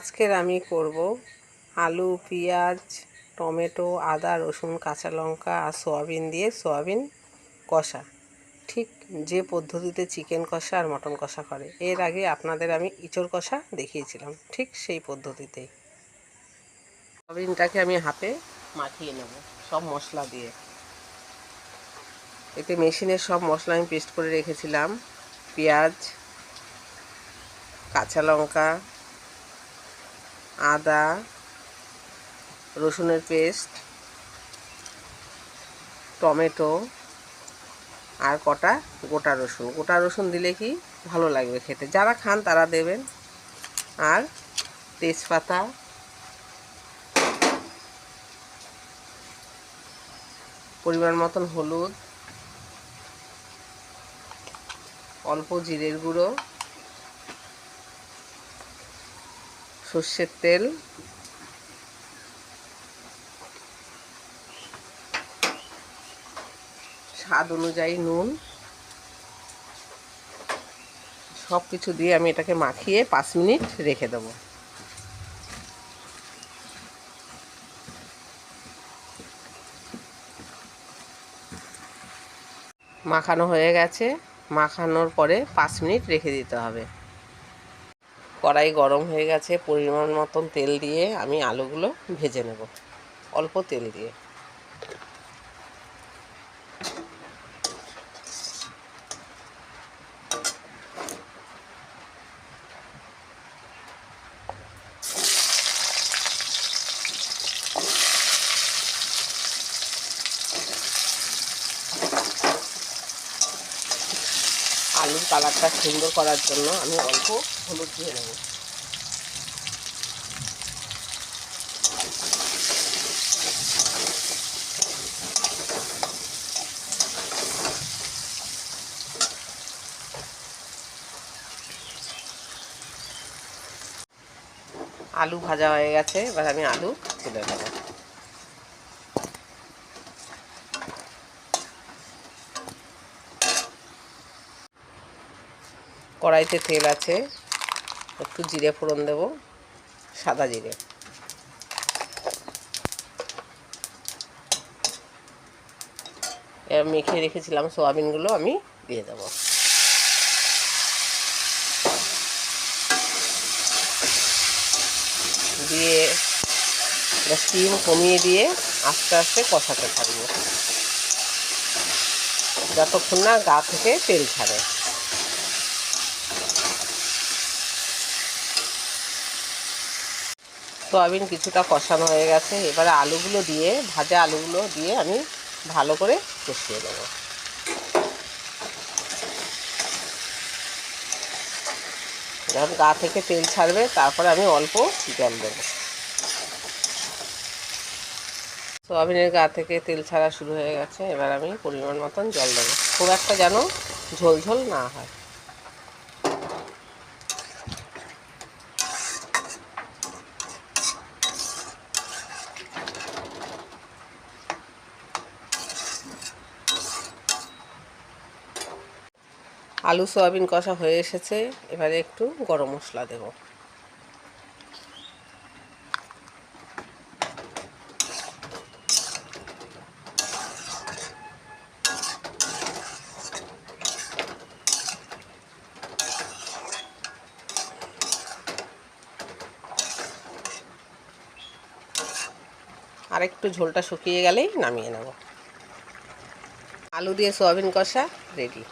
আজকের আমি করব আলু, পেঁয়াজ, টমেটো, আদা, রসুন, কাঁচা লঙ্কা আর সয়াবিন দিয়ে সয়াবিন কষা। ঠিক যে পদ্ধতিতে চিকেন কষা আর মটন কষা করে, এর আগে আপনাদের আমি ইঁচড় কষা দেখিয়েছিলাম, ঠিক সেই পদ্ধতিতেই। সয়াবিনটাকে আমি হাতে মাখিয়ে নেব, সব মশলা দিয়ে। এতে মেশিনের সব মশলা আমি পেস্ট করে রেখেছিলাম, পেঁয়াজ, কাঁচা লঙ্কা আদা, রসুনের পেস্ট, টমেটো আর কটা গোটা রসুন। গোটা রসুন দিলে কি ভালো লাগবে খেতে? যারা খান তারা দেবেন। আর তেজপাতা, পরিমাণ মতন হলুদ, অল্প জিরের গুঁড়ো সর্ষের তেল। স্বাদ অনুযায়ী নুন। সব কিছু দিয়ে আমি এটাকে মাখিয়ে পাঁচ মিনিট রেখে দেবো। মাখানো হয়ে গেছে। মাখানোর পরে পাঁচ মিনিট রেখে দিতে হবে। কড়াই গরম হয়ে গেছে, পরিমাণ মতন তেল দিয়ে আমি আলুগুলো ভেজে নেব, অল্প তেল দিয়ে। আলুর কালারটা সুন্দর করার জন্য আমি অল্প হলুদ দিয়ে নেব। আলু ভাজা হয়ে গেছে, এবার আমি আলু তুলে নেব। কড়াইতে তেল আছে, একটু জিরে ফোড়ন দেব, সাদা জিরে। মেখে রেখেছিলাম সোয়াবিনগুলো, আমি দিয়ে দেবো। দিয়ে স্টিম কমিয়ে দিয়ে আস্তে আস্তে কষাতে থাকব। যতক্ষণ না গা থেকে তেল ছাড়ে। সয়াবিন কিছুটা কষানো হয়ে গেছে। এবারে আলুগুলো দিয়ে, ভাজা আলুগুলো দিয়ে আমি ভালো করে কষিয়ে দেবো যখন গা থেকে তেল ছাড়বে, তারপরে আমি অল্প জল দেবো। সোয়াবিনের গা থেকে তেল ছাড়া শুরু হয়ে গেছে। এবার আমি পরিমাণ মতন জল দেবো। খুব একটা যেন ঝোল ঝোল না হয়। আলু, সয়াবিন কষা হয়ে এসেছে। এবারে একটু গরম মশলা দেব। আর একটু ঝোলটা শুকিয়ে গেলেই নামিয়ে নেব। আলু দিয়ে সয়াবিন কষা রেডি।